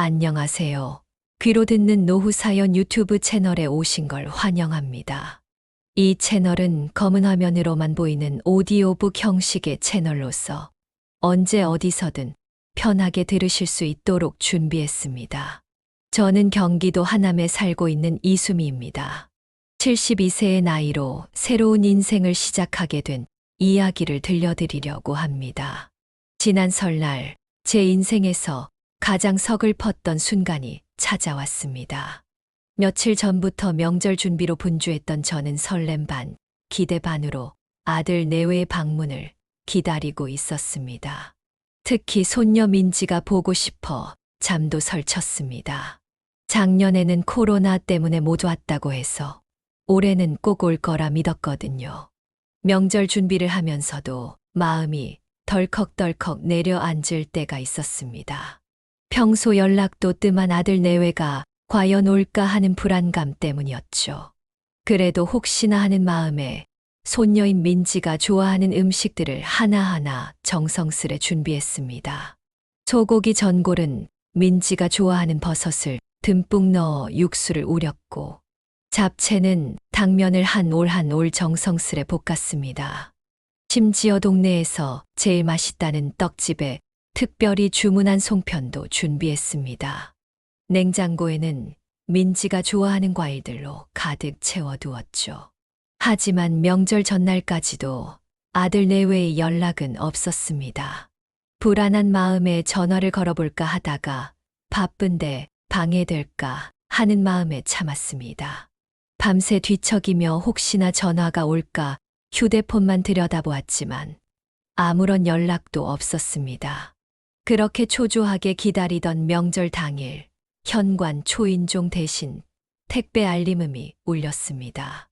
안녕하세요. 귀로 듣는 노후 사연 유튜브 채널에 오신 걸 환영합니다. 이 채널은 검은 화면으로만 보이는 오디오북 형식의 채널로서 언제 어디서든 편하게 들으실 수 있도록 준비했습니다. 저는 경기도 하남에 살고 있는 이수미입니다. 72세의 나이로 새로운 인생을 시작하게 된 이야기를 들려드리려고 합니다. 지난 설날 제 인생에서 가장 서글펐던 순간이 찾아왔습니다. 며칠 전부터 명절 준비로 분주했던 저는 설렘 반, 기대 반으로 아들 내외 방문을 기다리고 있었습니다. 특히 손녀 민지가 보고 싶어 잠도 설쳤습니다. 작년에는 코로나 때문에 못 왔다고 해서 올해는 꼭 올 거라 믿었거든요. 명절 준비를 하면서도 마음이 덜컥덜컥 내려앉을 때가 있었습니다. 평소 연락도 뜸한 아들 내외가 과연 올까 하는 불안감 때문이었죠. 그래도 혹시나 하는 마음에 손녀인 민지가 좋아하는 음식들을 하나하나 정성스레 준비했습니다. 소고기 전골은 민지가 좋아하는 버섯을 듬뿍 넣어 육수를 우렸고, 잡채는 당면을 한 올 한 올 정성스레 볶았습니다. 심지어 동네에서 제일 맛있다는 떡집에 특별히 주문한 송편도 준비했습니다. 냉장고에는 민지가 좋아하는 과일들로 가득 채워두었죠. 하지만 명절 전날까지도 아들 내외의 연락은 없었습니다. 불안한 마음에 전화를 걸어볼까 하다가 바쁜데 방해될까 하는 마음에 참았습니다. 밤새 뒤척이며 혹시나 전화가 올까 휴대폰만 들여다보았지만 아무런 연락도 없었습니다. 그렇게 초조하게 기다리던 명절 당일 현관 초인종 대신 택배 알림음이 울렸습니다.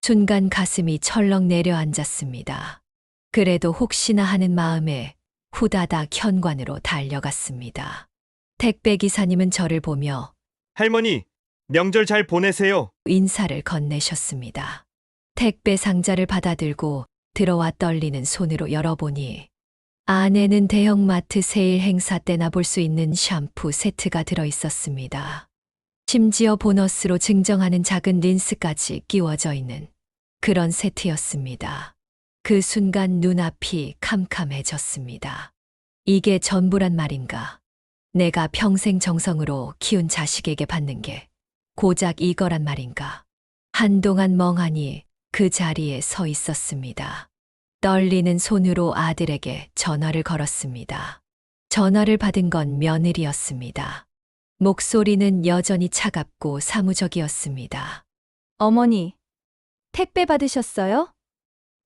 순간 가슴이 철렁 내려앉았습니다. 그래도 혹시나 하는 마음에 후다닥 현관으로 달려갔습니다. 택배 기사님은 저를 보며 할머니, 명절 잘 보내세요. 인사를 건네셨습니다. 택배 상자를 받아들고 들어와 떨리는 손으로 열어보니 안에는 대형마트 세일 행사 때나 볼 수 있는 샴푸 세트가 들어 있었습니다. 심지어 보너스로 증정하는 작은 린스까지 끼워져 있는 그런 세트였습니다. 그 순간 눈앞이 캄캄해졌습니다. 이게 전부란 말인가? 내가 평생 정성으로 키운 자식에게 받는 게 고작 이거란 말인가? 한동안 멍하니 그 자리에 서 있었습니다. 떨리는 손으로 아들에게 전화를 걸었습니다. 전화를 받은 건 며느리였습니다. 목소리는 여전히 차갑고 사무적이었습니다. 어머니, 택배 받으셨어요?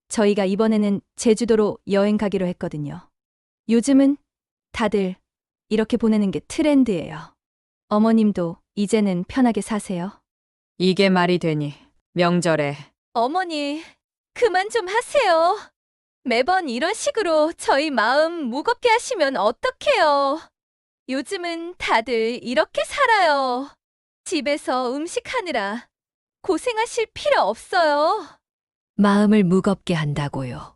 저희가 이번에는 제주도로 여행 가기로 했거든요. 요즘은 다들 이렇게 보내는 게 트렌드예요. 어머님도 이제는 편하게 사세요. 이게 말이 되니 명절에 어머니, 그만 좀 하세요. 매번 이런 식으로 저희 마음 무겁게 하시면 어떡해요. 요즘은 다들 이렇게 살아요. 집에서 음식하느라 고생하실 필요 없어요. 마음을 무겁게 한다고요.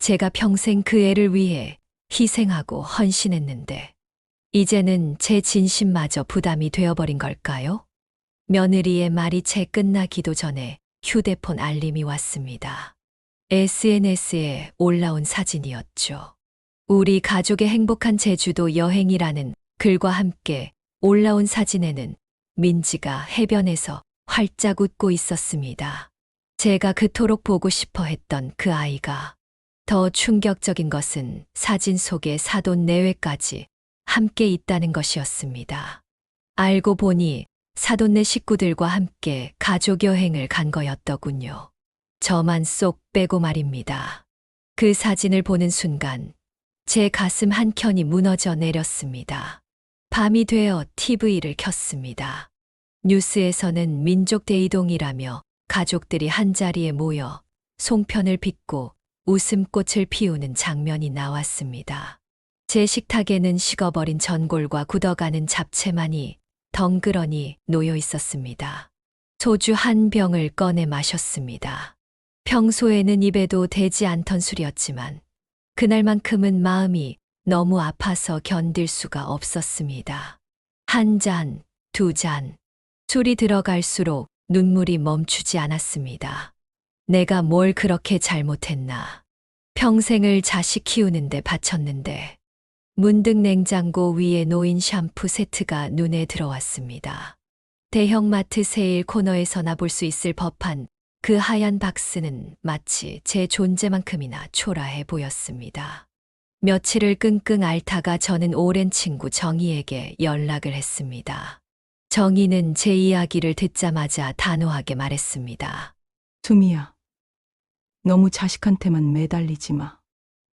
제가 평생 그 애를 위해 희생하고 헌신했는데, 이제는 제 진심마저 부담이 되어버린 걸까요? 며느리의 말이 채 끝나기도 전에 휴대폰 알림이 왔습니다. SNS에 올라온 사진이었죠. 우리 가족의 행복한 제주도 여행이라는 글과 함께 올라온 사진에는 민지가 해변에서 활짝 웃고 있었습니다. 제가 그토록 보고 싶어 했던 그 아이가 더 충격적인 것은 사진 속에 사돈 내외까지 함께 있다는 것이었습니다. 알고 보니 사돈네 식구들과 함께 가족 여행을 간 거였더군요. 저만 쏙 빼고 말입니다. 그 사진을 보는 순간 제 가슴 한켠이 무너져 내렸습니다. 밤이 되어 TV를 켰습니다. 뉴스에서는 민족 대이동이라며 가족들이 한자리에 모여 송편을 빚고 웃음꽃을 피우는 장면이 나왔습니다. 제 식탁에는 식어버린 전골과 굳어가는 잡채만이 덩그러니 놓여 있었습니다. 소주 한 병을 꺼내 마셨습니다. 평소에는 입에도 대지 않던 술이었지만 그날만큼은 마음이 너무 아파서 견딜 수가 없었습니다. 한 잔, 두 잔. 술이 들어갈수록 눈물이 멈추지 않았습니다. 내가 뭘 그렇게 잘못했나. 평생을 자식 키우는데 바쳤는데. 문득 냉장고 위에 놓인 샴푸 세트가 눈에 들어왔습니다. 대형마트 세일 코너에서나 볼 수 있을 법한 그 하얀 박스는 마치 제 존재만큼이나 초라해 보였습니다. 며칠을 끙끙 앓다가 저는 오랜 친구 정희에게 연락을 했습니다. 정희는 제 이야기를 듣자마자 단호하게 말했습니다. 수미야, 너무 자식한테만 매달리지 마.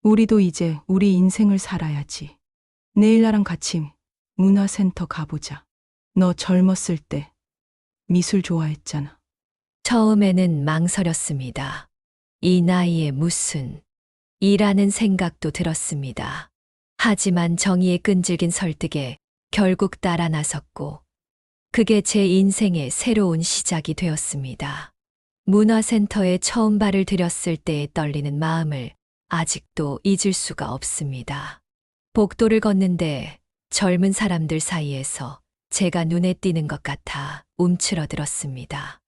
우리도 이제 우리 인생을 살아야지. 내일 나랑 같이 문화센터 가보자. 너 젊었을 때 미술 좋아했잖아. 처음에는 망설였습니다. 이 나이에 무슨 이라는 생각도 들었습니다. 하지만 정의의 끈질긴 설득에 결국 따라 나섰고 그게 제 인생의 새로운 시작이 되었습니다. 문화센터에 처음 발을 들였을 때의 떨리는 마음을 아직도 잊을 수가 없습니다. 복도를 걷는데 젊은 사람들 사이에서 제가 눈에 띄는 것 같아 움츠러들었습니다.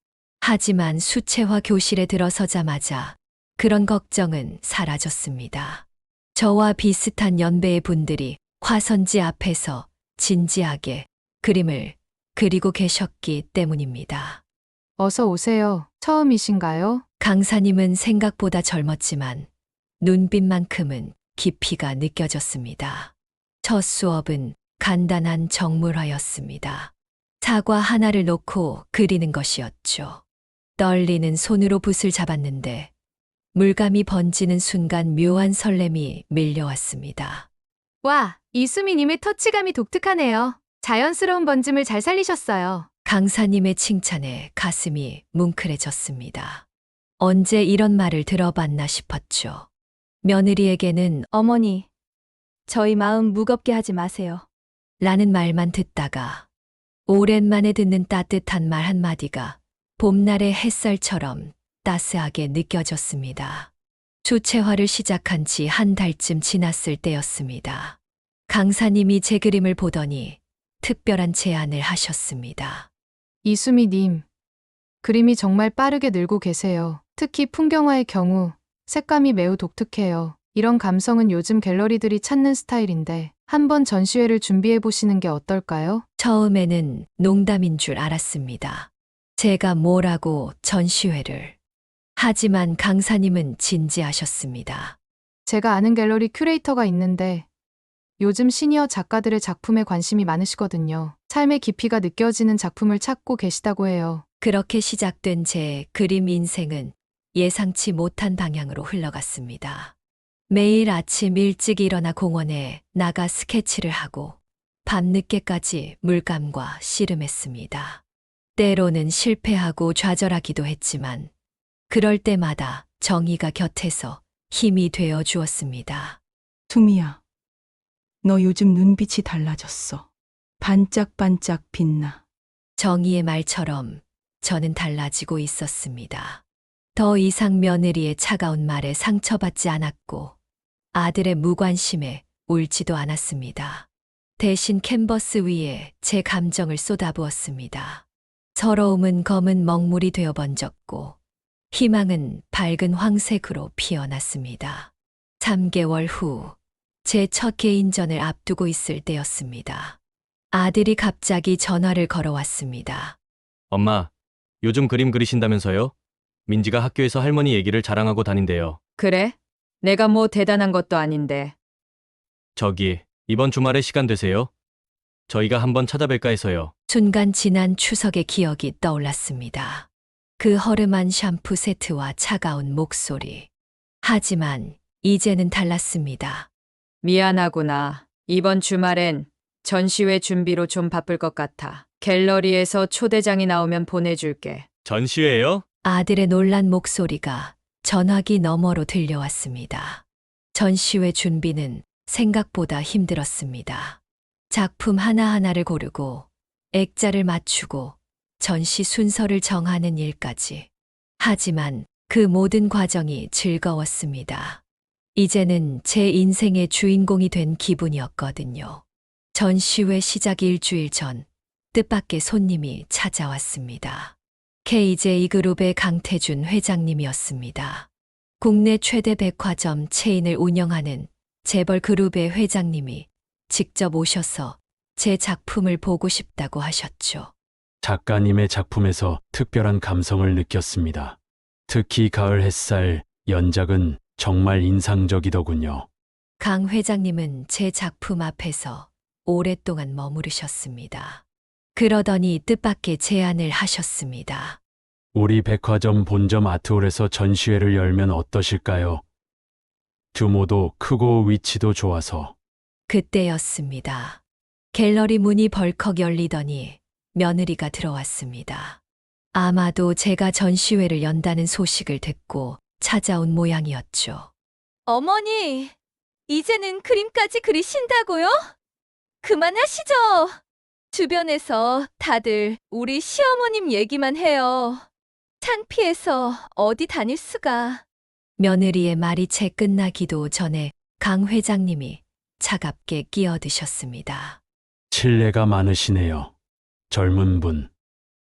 하지만 수채화 교실에 들어서자마자 그런 걱정은 사라졌습니다. 저와 비슷한 연배의 분들이 화선지 앞에서 진지하게 그림을 그리고 계셨기 때문입니다. 어서 오세요. 처음이신가요? 강사님은 생각보다 젊었지만 눈빛만큼은 깊이가 느껴졌습니다. 첫 수업은 간단한 정물화였습니다. 사과 하나를 놓고 그리는 것이었죠. 떨리는 손으로 붓을 잡았는데 물감이 번지는 순간 묘한 설렘이 밀려왔습니다. 와, 이수미님의 터치감이 독특하네요. 자연스러운 번짐을 잘 살리셨어요. 강사님의 칭찬에 가슴이 뭉클해졌습니다. 언제 이런 말을 들어봤나 싶었죠. 며느리에게는 어머니, 저희 마음 무겁게 하지 마세요. 라는 말만 듣다가 오랜만에 듣는 따뜻한 말 한마디가 봄날의 햇살처럼 따스하게 느껴졌습니다. 주체화를 시작한 지 한 달쯤 지났을 때였습니다. 강사님이 제 그림을 보더니 특별한 제안을 하셨습니다. 이수미님, 그림이 정말 빠르게 늘고 계세요. 특히 풍경화의 경우 색감이 매우 독특해요. 이런 감성은 요즘 갤러리들이 찾는 스타일인데 한번 전시회를 준비해 보시는 게 어떨까요? 처음에는 농담인 줄 알았습니다. 제가 뭐라고 전시회를. 하지만 강사님은 진지하셨습니다. 제가 아는 갤러리 큐레이터가 있는데 요즘 시니어 작가들의 작품에 관심이 많으시거든요. 삶의 깊이가 느껴지는 작품을 찾고 계시다고 해요. 그렇게 시작된 제 그림 인생은 예상치 못한 방향으로 흘러갔습니다. 매일 아침 일찍 일어나 공원에 나가 스케치를 하고 밤늦게까지 물감과 씨름했습니다. 때로는 실패하고 좌절하기도 했지만 그럴 때마다 정의가 곁에서 힘이 되어 주었습니다. 수미야, 너 요즘 눈빛이 달라졌어. 반짝반짝 빛나. 정의의 말처럼 저는 달라지고 있었습니다. 더 이상 며느리의 차가운 말에 상처받지 않았고 아들의 무관심에 울지도 않았습니다. 대신 캔버스 위에 제 감정을 쏟아부었습니다. 서러움은 검은 먹물이 되어 번졌고 희망은 밝은 황색으로 피어났습니다. 3개월 후 제 첫 개인전을 앞두고 있을 때였습니다. 아들이 갑자기 전화를 걸어왔습니다. 엄마, 요즘 그림 그리신다면서요? 민지가 학교에서 할머니 얘기를 자랑하고 다닌대요. 그래? 내가 뭐 대단한 것도 아닌데. 저기, 이번 주말에 시간 되세요? 저희가 한번 찾아뵐까 해서요. 순간 지난 추석의 기억이 떠올랐습니다. 그 허름한 샴푸 세트와 차가운 목소리. 하지만 이제는 달랐습니다. 미안하구나. 이번 주말엔 전시회 준비로 좀 바쁠 것 같아. 갤러리에서 초대장이 나오면 보내줄게. 전시회예요? 아들의 놀란 목소리가 전화기 너머로 들려왔습니다. 전시회 준비는 생각보다 힘들었습니다. 작품 하나하나를 고르고 액자를 맞추고 전시 순서를 정하는 일까지. 하지만 그 모든 과정이 즐거웠습니다. 이제는 제 인생의 주인공이 된 기분이었거든요. 전시회 시작 일주일 전 뜻밖의 손님이 찾아왔습니다. KJ그룹의 강태준 회장님이었습니다. 국내 최대 백화점 체인을 운영하는 재벌 그룹의 회장님이 직접 오셔서 제 작품을 보고 싶다고 하셨죠. 작가님의 작품에서 특별한 감성을 느꼈습니다. 특히 가을 햇살 연작은 정말 인상적이더군요. 강 회장님은 제 작품 앞에서 오랫동안 머무르셨습니다. 그러더니 뜻밖의 제안을 하셨습니다. 우리 백화점 본점 아트홀에서 전시회를 열면 어떠실까요? 규모도 크고 위치도 좋아서 그때였습니다. 갤러리 문이 벌컥 열리더니 며느리가 들어왔습니다. 아마도 제가 전시회를 연다는 소식을 듣고 찾아온 모양이었죠. 어머니, 이제는 그림까지 그리신다고요? 그만하시죠. 주변에서 다들 우리 시어머님 얘기만 해요. 창피해서 어디 다닐 수가. 며느리의 말이 채 끝나기도 전에 강 회장님이 차갑게 끼어드셨습니다. 신뢰가 많으시네요. 젊은 분.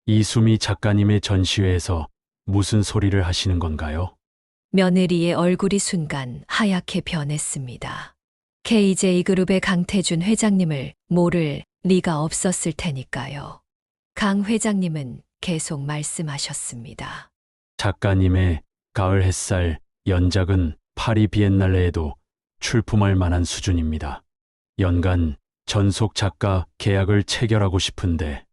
이수미 작가님의 전시회에서 무슨 소리를 하시는 건가요? 며느리의 얼굴이 순간 하얗게 변했습니다. KJ그룹의 강태준 회장님을 모를 리가 없었을 테니까요. 강 회장님은 계속 말씀하셨습니다. 작가님의 가을 햇살 연작은 파리 비엔날레에도 출품할 만한 수준입니다. 연간 전속 작가 계약을 체결하고 싶은데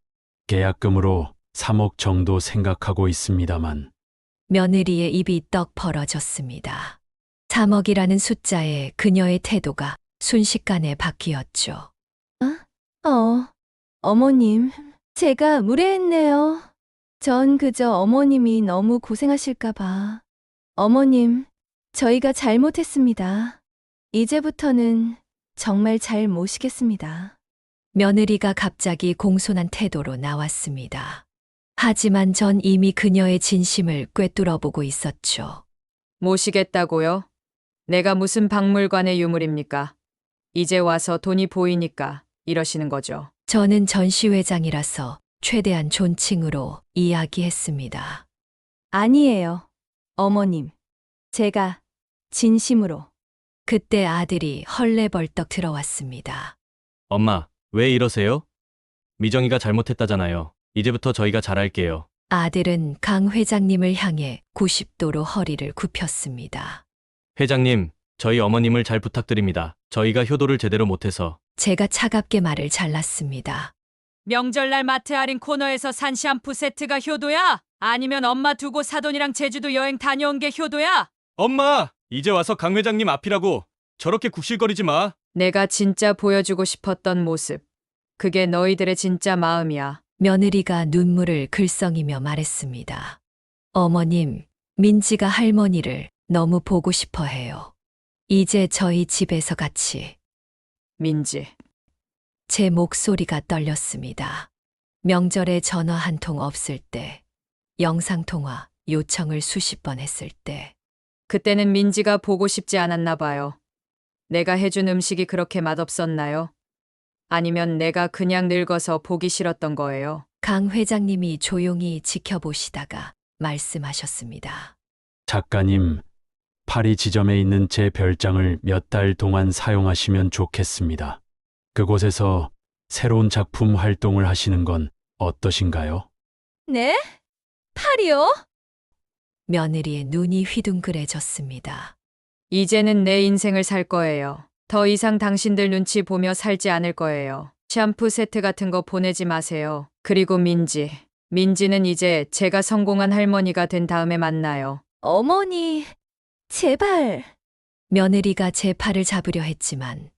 계약금으로 3억 정도 생각하고 있습니다만 며느리의 입이 떡 벌어졌습니다. 3억이라는 숫자에 그녀의 태도가 순식간에 바뀌었죠. 어, 어머님, 제가 무례했네요. 전 그저 어머님이 너무 고생하실까봐. 어머님, 저희가 잘못했습니다. 이제부터는 정말 잘 모시겠습니다. 며느리가 갑자기 공손한 태도로 나왔습니다. 하지만 전 이미 그녀의 진심을 꿰뚫어 보고 있었죠. 모시겠다고요? 내가 무슨 박물관의 유물입니까? 이제 와서 돈이 보이니까 이러시는 거죠. 저는 전시회장이라서 최대한 존칭으로 이야기했습니다. 아니에요. 어머님. 제가 진심으로. 그때 아들이 헐레벌떡 들어왔습니다. 엄마, 왜 이러세요? 미정이가 잘못했다잖아요. 이제부터 저희가 잘할게요. 아들은 강 회장님을 향해 90도로 허리를 굽혔습니다. 회장님, 저희 어머님을 잘 부탁드립니다. 저희가 효도를 제대로 못해서 제가 차갑게 말을 잘랐습니다. 명절날 마트 할인 코너에서 산 샴푸 세트가 효도야? 아니면 엄마 두고 사돈이랑 제주도 여행 다녀온 게 효도야? 엄마! 이제 와서 강 회장님 앞이라고 저렇게 굽실거리지 마. 내가 진짜 보여주고 싶었던 모습. 그게 너희들의 진짜 마음이야. 며느리가 눈물을 글썽이며 말했습니다. 어머님, 민지가 할머니를 너무 보고 싶어 해요. 이제 저희 집에서 같이 민지. 제 목소리가 떨렸습니다. 명절에 전화 한 통 없을 때, 영상통화 요청을 수십 번 했을 때, 그때는 민지가 보고 싶지 않았나 봐요. 내가 해준 음식이 그렇게 맛없었나요? 아니면 내가 그냥 늙어서 보기 싫었던 거예요? 강 회장님이 조용히 지켜보시다가 말씀하셨습니다. 작가님 파리 지점에 있는 제 별장을 몇 달 동안 사용하시면 좋겠습니다. 그곳에서 새로운 작품 활동을 하시는 건 어떠신가요? 네? 팔이요? 며느리의 눈이 휘둥그레졌습니다. 이제는 내 인생을 살 거예요. 더 이상 당신들 눈치 보며 살지 않을 거예요. 샴푸 세트 같은 거 보내지 마세요. 그리고 민지. 민지는 이제 제가 성공한 할머니가 된 다음에 만나요. 어머니, 제발. 며느리가 제 팔을 잡으려 했지만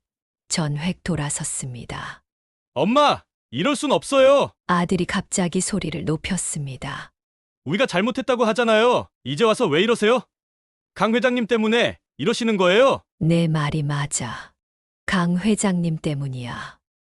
전획 돌아섰습니다. 엄마! 이럴 순 없어요. 아들이 갑자기 소리를 높였습니다. 우리가 잘못했다고 하잖아요. 이제 와서 왜 이러세요? 강 회장님 때문에 이러시는 거예요? 내 말이 맞아. 강 회장님 때문이야.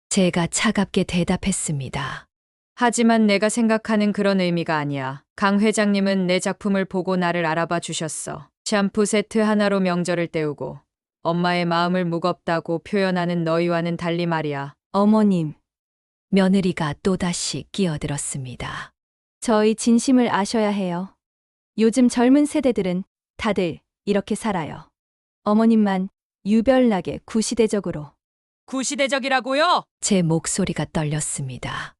제가 차갑게 대답했습니다. 하지만 내가 생각하는 그런 의미가 아니야. 강 회장님은 내 작품을 보고 나를 알아봐 주셨어. 샴푸 세트 하나로 명절을 때우고 엄마의 마음을 무겁다고 표현하는 너희와는 달리 말이야. 어머님, 며느리가 또다시 끼어들었습니다. 저희 진심을 아셔야 해요. 요즘 젊은 세대들은 다들 이렇게 살아요. 어머님만 유별나게 구시대적으로. 구시대적이라고요? 제 목소리가 떨렸습니다.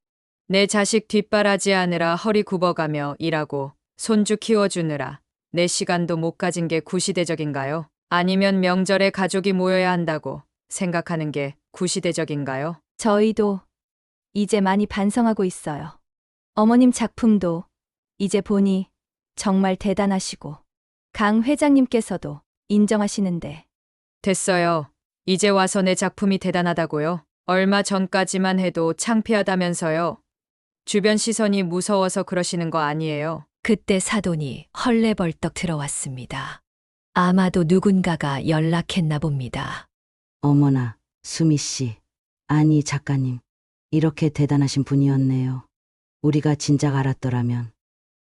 내 자식 뒷바라지 하느라 허리 굽어가며 일하고 손주 키워주느라 내 시간도 못 가진 게 구시대적인가요? 아니면 명절에 가족이 모여야 한다고 생각하는 게 구시대적인가요? 저희도 이제 많이 반성하고 있어요. 어머님 작품도 이제 보니 정말 대단하시고 강 회장님께서도 인정하시는데 됐어요. 이제 와서 내 작품이 대단하다고요? 얼마 전까지만 해도 창피하다면서요? 주변 시선이 무서워서 그러시는 거 아니에요? 그때 사돈이 헐레벌떡 들어왔습니다. 아마도 누군가가 연락했나 봅니다. 어머나, 수미 씨. 아니, 작가님. 이렇게 대단하신 분이었네요. 우리가 진작 알았더라면.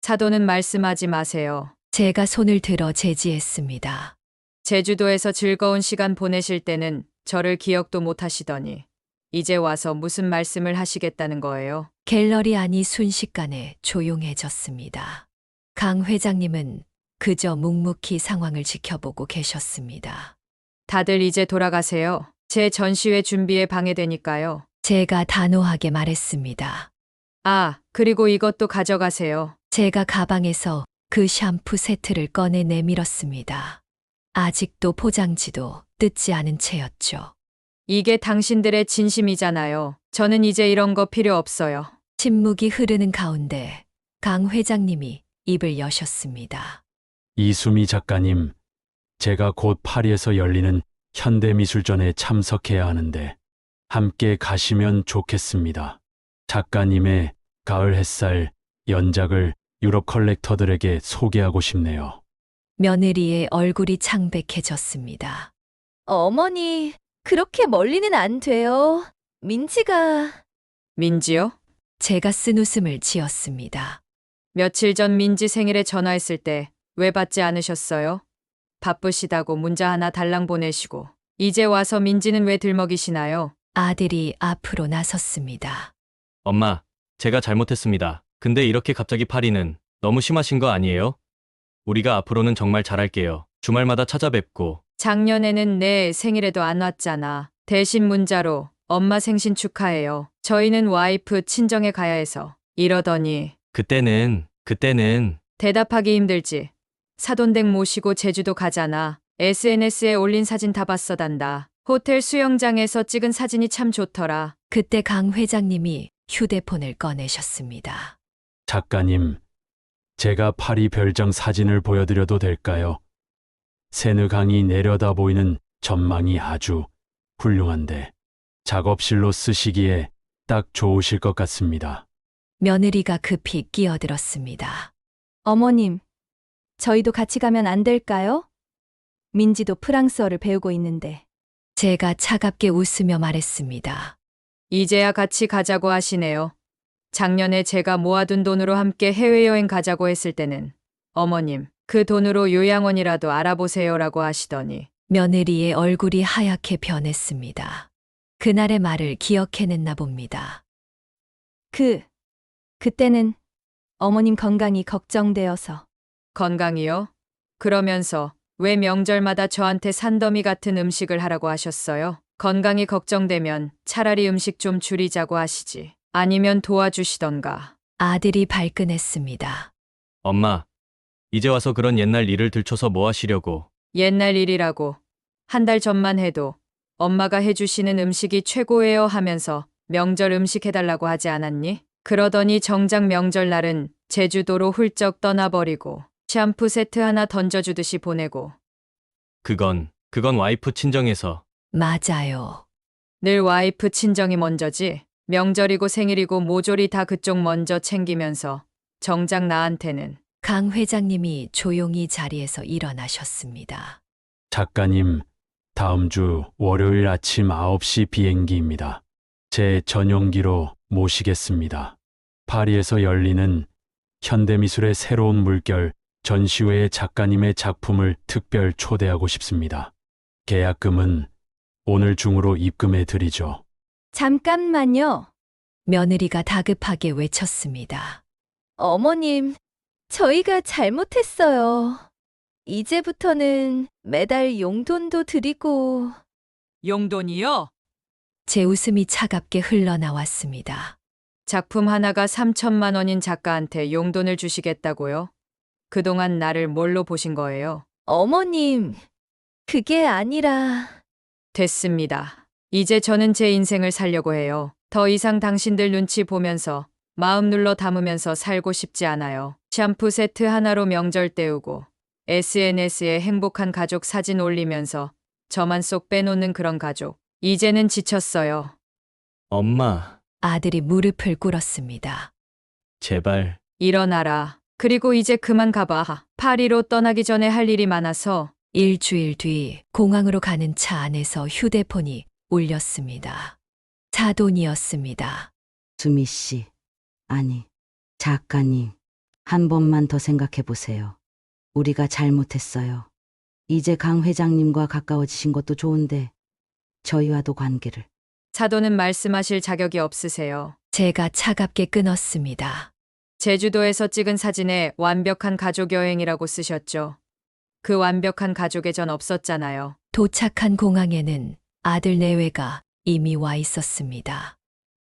사도는 말씀하지 마세요. 제가 손을 들어 제지했습니다. 제주도에서 즐거운 시간 보내실 때는 저를 기억도 못 하시더니 이제 와서 무슨 말씀을 하시겠다는 거예요? 갤러리 안이 순식간에 조용해졌습니다. 강 회장님은 그저 묵묵히 상황을 지켜보고 계셨습니다. 다들 이제 돌아가세요. 제 전시회 준비에 방해되니까요. 제가 단호하게 말했습니다. 아, 그리고 이것도 가져가세요. 제가 가방에서 그 샴푸 세트를 꺼내 내밀었습니다. 아직도 포장지도 뜯지 않은 채였죠. 이게 당신들의 진심이잖아요. 저는 이제 이런 거 필요 없어요. 침묵이 흐르는 가운데 강 회장님이 입을 여셨습니다. 이수미 작가님, 제가 곧 파리에서 열리는 현대미술전에 참석해야 하는데 함께 가시면 좋겠습니다. 작가님의 가을 햇살 연작을 유럽 컬렉터들에게 소개하고 싶네요. 며느리의 얼굴이 창백해졌습니다. 어머니, 그렇게 멀리는 안 돼요. 민지가 민지요? 제가 쓴 웃음을 지었습니다. 며칠 전 민지 생일에 전화했을 때 왜 받지 않으셨어요? 바쁘시다고 문자 하나 달랑 보내시고 이제 와서 민지는 왜 들먹이시나요? 아들이 앞으로 나섰습니다. 엄마, 제가 잘못했습니다. 근데 이렇게 갑자기 파리는 너무 심하신 거 아니에요? 우리가 앞으로는 정말 잘할게요. 주말마다 찾아뵙고 작년에는 내 생일에도 안 왔잖아. 대신 문자로 엄마 생신 축하해요. 저희는 와이프 친정에 가야 해서 이러더니 그때는 그때는 대답하기 힘들지. 사돈댁 모시고 제주도 가잖아. SNS에 올린 사진 다 봤어 단다. 호텔 수영장에서 찍은 사진이 참 좋더라. 그때 강 회장님이 휴대폰을 꺼내셨습니다. 작가님, 제가 파리 별장 사진을 보여드려도 될까요? 세느강이 내려다 보이는 전망이 아주 훌륭한데 작업실로 쓰시기에 딱 좋으실 것 같습니다. 며느리가 급히 끼어들었습니다. 어머님, 저희도 같이 가면 안 될까요? 민지도 프랑스어를 배우고 있는데. 제가 차갑게 웃으며 말했습니다. 이제야 같이 가자고 하시네요. 작년에 제가 모아둔 돈으로 함께 해외여행 가자고 했을 때는 어머님, 그 돈으로 요양원이라도 알아보세요라고 하시더니 며느리의 얼굴이 하얗게 변했습니다. 그날의 말을 기억해냈나 봅니다. 그, 그때는 어머님 건강이 걱정되어서. 건강이요? 그러면서 왜 명절마다 저한테 산더미 같은 음식을 하라고 하셨어요? 건강이 걱정되면 차라리 음식 좀 줄이자고 하시지. 아니면 도와주시던가. 아들이 발끈했습니다. 엄마, 이제 와서 그런 옛날 일을 들춰서 뭐 하시려고 옛날 일이라고. 한 달 전만 해도 엄마가 해주시는 음식이 최고예요 하면서 명절 음식 해달라고 하지 않았니? 그러더니 정작 명절날은 제주도로 훌쩍 떠나버리고 샴푸 세트 하나 던져주듯이 보내고 그건 그건 와이프 친정에서 맞아요. 늘 와이프 친정이 먼저지. 명절이고 생일이고 모조리 다 그쪽 먼저 챙기면서 정작 나한테는 강 회장님이 조용히 자리에서 일어나셨습니다. 작가님, 다음 주 월요일 아침 9시 비행기입니다. 제 전용기로 모시겠습니다. 파리에서 열리는 현대미술의 새로운 물결 전시회에 작가님의 작품을 특별 초대하고 싶습니다. 계약금은 오늘 중으로 입금해 드리죠. 잠깐만요. 며느리가 다급하게 외쳤습니다. 어머님, 저희가 잘못했어요. 이제부터는 매달 용돈도 드리고 용돈이요? 제 웃음이 차갑게 흘러나왔습니다. 작품 하나가 3천만 원인 작가한테 용돈을 주시겠다고요? 그동안 나를 뭘로 보신 거예요? 어머님, 그게 아니라 됐습니다. 이제 저는 제 인생을 살려고 해요. 더 이상 당신들 눈치 보면서 마음 눌러 담으면서 살고 싶지 않아요. 샴푸 세트 하나로 명절 때우고 SNS에 행복한 가족 사진 올리면서 저만 쏙 빼놓는 그런 가족. 이제는 지쳤어요. 엄마, 아들이 무릎을 꿇었습니다. 제발. 일어나라. 그리고 이제 그만 가봐. 파리로 떠나기 전에 할 일이 많아서 일주일 뒤 공항으로 가는 차 안에서 휴대폰이 울렸습니다. 자돈이었습니다. 수미 씨. 아니, 작가님. 한 번만 더 생각해 보세요. 우리가 잘못했어요. 이제 강 회장님과 가까워지신 것도 좋은데 저희와도 관계를 사도는 말씀하실 자격이 없으세요. 제가 차갑게 끊었습니다. 제주도에서 찍은 사진에 완벽한 가족 여행이라고 쓰셨죠. 그 완벽한 가족에 전 없었잖아요. 도착한 공항에는 아들 내외가 이미 와 있었습니다.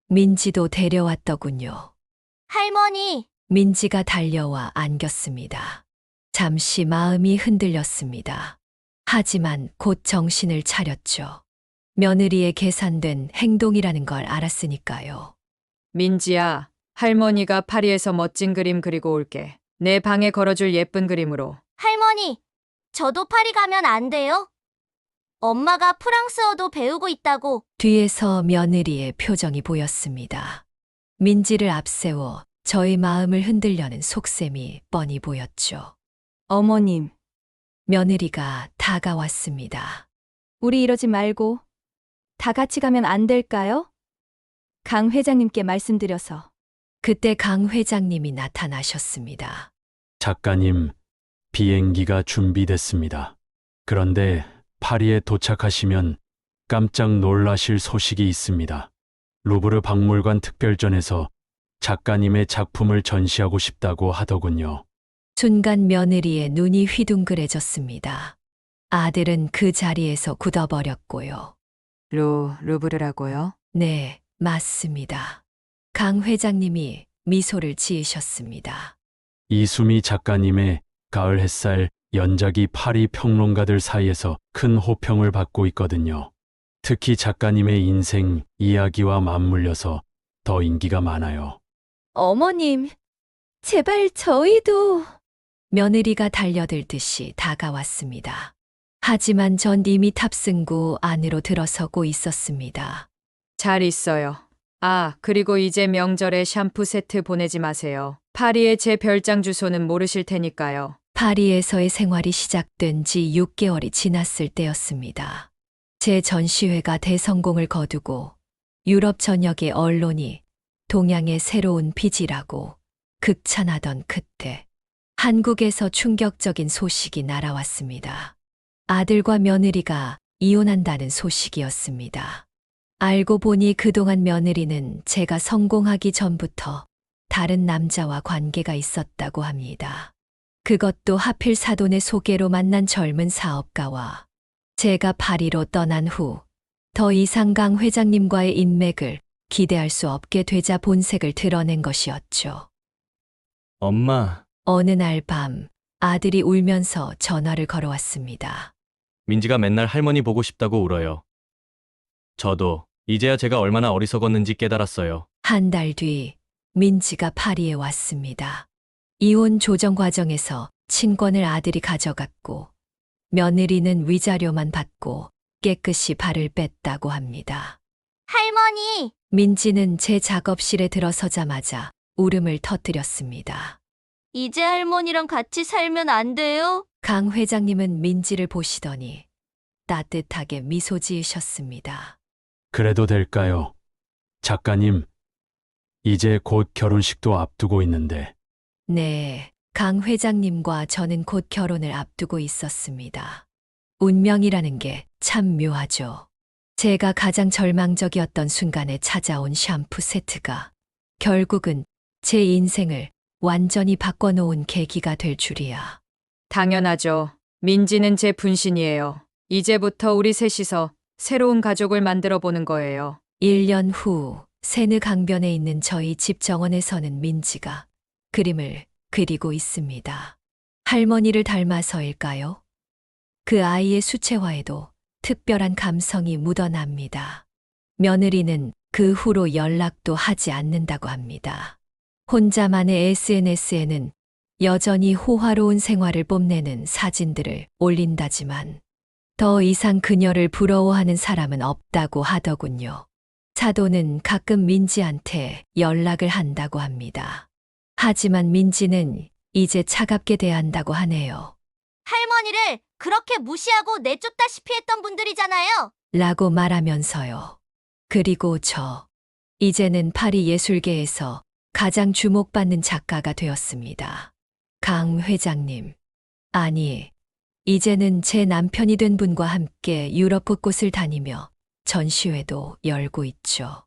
민지도 데려왔더군요. 할머니, 민지가 달려와 안겼습니다. 잠시 마음이 흔들렸습니다. 하지만 곧 정신을 차렸죠. 며느리의 계산된 행동이라는 걸 알았으니까요. 민지야, 할머니가 파리에서 멋진 그림 그리고 올게. 내 방에 걸어줄 예쁜 그림으로. 할머니, 저도 파리 가면 안 돼요? 엄마가 프랑스어도 배우고 있다고. 뒤에서 며느리의 표정이 보였습니다. 민지를 앞세워 저의 마음을 흔들려는 속셈이 뻔히 보였죠. 어머님, 며느리가 다가왔습니다. 우리 이러지 말고 다 같이 가면 안 될까요? 강 회장님께 말씀드려서 그때 강 회장님이 나타나셨습니다. 작가님, 비행기가 준비됐습니다. 그런데 파리에 도착하시면 깜짝 놀라실 소식이 있습니다. 루브르 박물관 특별전에서 작가님의 작품을 전시하고 싶다고 하더군요. 순간 며느리의 눈이 휘둥그레졌습니다. 아들은 그 자리에서 굳어버렸고요. 루, 루브르라고요? 네, 맞습니다. 강 회장님이 미소를 지으셨습니다. 이수미 작가님의 가을 햇살 연작이 파리 평론가들 사이에서 큰 호평을 받고 있거든요. 특히 작가님의 인생 이야기와 맞물려서 더 인기가 많아요. 어머님, 제발 저희도 며느리가 달려들듯이 다가왔습니다. 하지만 전 이미 탑승구 안으로 들어서고 있었습니다. 잘 있어요. 아, 그리고 이제 명절에 샴푸 세트 보내지 마세요. 파리의 제 별장 주소는 모르실 테니까요. 파리에서의 생활이 시작된 지 6개월이 지났을 때였습니다. 제 전시회가 대성공을 거두고 유럽 전역의 언론이 동양의 새로운 빚이라고 극찬하던 그때 한국에서 충격적인 소식이 날아왔습니다. 아들과 며느리가 이혼한다는 소식이었습니다. 알고 보니 그동안 며느리는 제가 성공하기 전부터 다른 남자와 관계가 있었다고 합니다. 그것도 하필 사돈의 소개로 만난 젊은 사업가와 제가 파리로 떠난 후 더 이상 강 회장님과의 인맥을 기대할 수 없게 되자 본색을 드러낸 것이었죠. 엄마, 어느 날 밤 아들이 울면서 전화를 걸어왔습니다. 민지가 맨날 할머니 보고 싶다고 울어요. 저도 이제야 제가 얼마나 어리석었는지 깨달았어요. 한 달 뒤 민지가 파리에 왔습니다. 이혼 조정 과정에서 친권을 아들이 가져갔고 며느리는 위자료만 받고 깨끗이 발을 뺐다고 합니다. 할머니, 민지는 제 작업실에 들어서자마자 울음을 터뜨렸습니다. 이제 할머니랑 같이 살면 안 돼요? 강 회장님은 민지를 보시더니 따뜻하게 미소 지으셨습니다. 그래도 될까요? 작가님, 이제 곧 결혼식도 앞두고 있는데 네, 강 회장님과 저는 곧 결혼을 앞두고 있었습니다. 운명이라는 게 참 묘하죠. 제가 가장 절망적이었던 순간에 찾아온 샴푸 세트가 결국은 제 인생을 완전히 바꿔놓은 계기가 될 줄이야. 당연하죠. 민지는 제 분신이에요. 이제부터 우리 셋이서 새로운 가족을 만들어 보는 거예요. 1년 후 세느 강변에 있는 저희 집 정원에서는 민지가 그림을 그리고 있습니다. 할머니를 닮아서일까요? 그 아이의 수채화에도 특별한 감성이 묻어납니다. 며느리는 그 후로 연락도 하지 않는다고 합니다. 혼자만의 SNS에는 여전히 호화로운 생활을 뽐내는 사진들을 올린다지만 더 이상 그녀를 부러워하는 사람은 없다고 하더군요. 사도는 가끔 민지한테 연락을 한다고 합니다. 하지만 민지는 이제 차갑게 대한다고 하네요. 할머니를 그렇게 무시하고 내쫓다시피 했던 분들이잖아요. 라고 말하면서요. 그리고 저, 이제는 파리 예술계에서 가장 주목받는 작가가 되었습니다. 강 회장님. 아니, 이제는 제 남편이 된 분과 함께 유럽 곳곳을 다니며 전시회도 열고 있죠.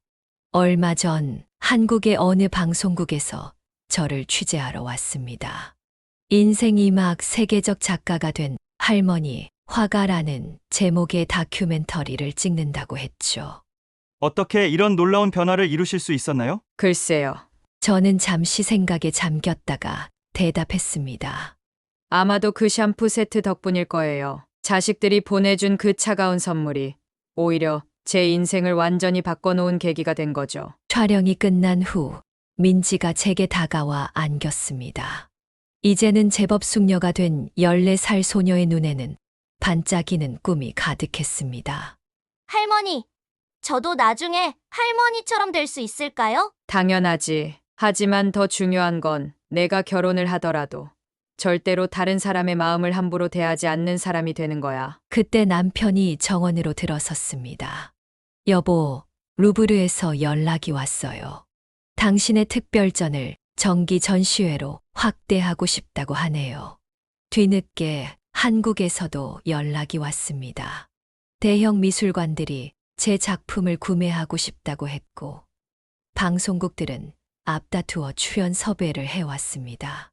얼마 전 한국의 어느 방송국에서 저를 취재하러 왔습니다. 인생이 막 세계적 작가가 된 할머니 화가라는 제목의 다큐멘터리를 찍는다고 했죠. 어떻게 이런 놀라운 변화를 이루실 수 있었나요? 글쎄요. 저는 잠시 생각에 잠겼다가 대답했습니다. 아마도 그 샴푸 세트 덕분일 거예요. 자식들이 보내준 그 차가운 선물이 오히려 제 인생을 완전히 바꿔놓은 계기가 된 거죠. 촬영이 끝난 후 민지가 제게 다가와 안겼습니다. 이제는 제법 숙녀가 된 14살 소녀의 눈에는 반짝이는 꿈이 가득했습니다. 할머니, 저도 나중에 할머니처럼 될 수 있을까요? 당연하지. 하지만 더 중요한 건 내가 결혼을 하더라도 절대로 다른 사람의 마음을 함부로 대하지 않는 사람이 되는 거야. 그때 남편이 정원으로 들어섰습니다. 여보, 루브르에서 연락이 왔어요. 당신의 특별전을 정기 전시회로 확대하고 싶다고 하네요. 뒤늦게 한국에서도 연락이 왔습니다. 대형 미술관들이 제 작품을 구매하고 싶다고 했고, 방송국들은 앞다투어 출연 섭외를 해왔습니다.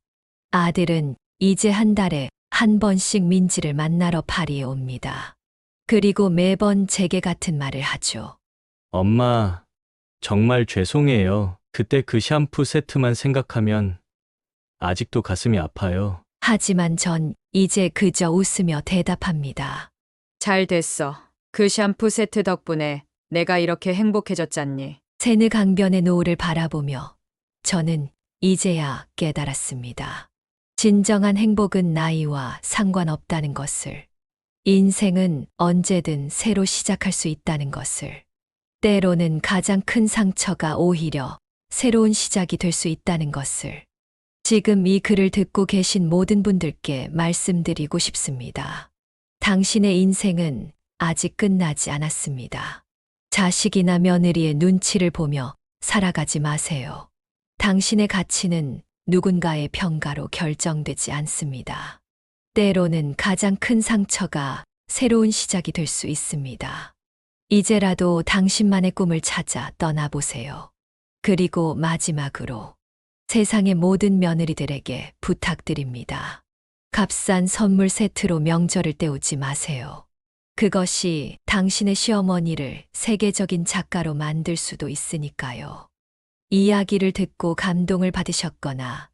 아들은 이제 한 달에 한 번씩 민지를 만나러 파리에 옵니다. 그리고 매번 제게 같은 말을 하죠. 엄마, 정말 죄송해요. 그때 그 샴푸 세트만 생각하면 아직도 가슴이 아파요. 하지만 전 이제 그저 웃으며 대답합니다. 잘 됐어. 그 샴푸 세트 덕분에 내가 이렇게 행복해졌잖니. 세느 강변의 노을을 바라보며 저는 이제야 깨달았습니다. 진정한 행복은 나이와 상관없다는 것을, 인생은 언제든 새로 시작할 수 있다는 것을, 때로는 가장 큰 상처가 오히려 새로운 시작이 될 수 있다는 것을, 지금 이 글을 듣고 계신 모든 분들께 말씀드리고 싶습니다. 당신의 인생은 아직 끝나지 않았습니다. 자식이나 며느리의 눈치를 보며 살아가지 마세요. 당신의 가치는 누군가의 평가로 결정되지 않습니다. 때로는 가장 큰 상처가 새로운 시작이 될 수 있습니다. 이제라도 당신만의 꿈을 찾아 떠나보세요. 그리고 마지막으로 세상의 모든 며느리들에게 부탁드립니다. 값싼 선물 세트로 명절을 때우지 마세요. 그것이 당신의 시어머니를 세계적인 작가로 만들 수도 있으니까요. 이야기를 듣고 감동을 받으셨거나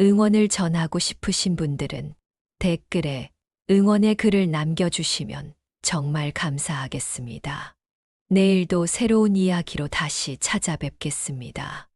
응원을 전하고 싶으신 분들은 댓글에 응원의 글을 남겨주시면 정말 감사하겠습니다. 내일도 새로운 이야기로 다시 찾아뵙겠습니다.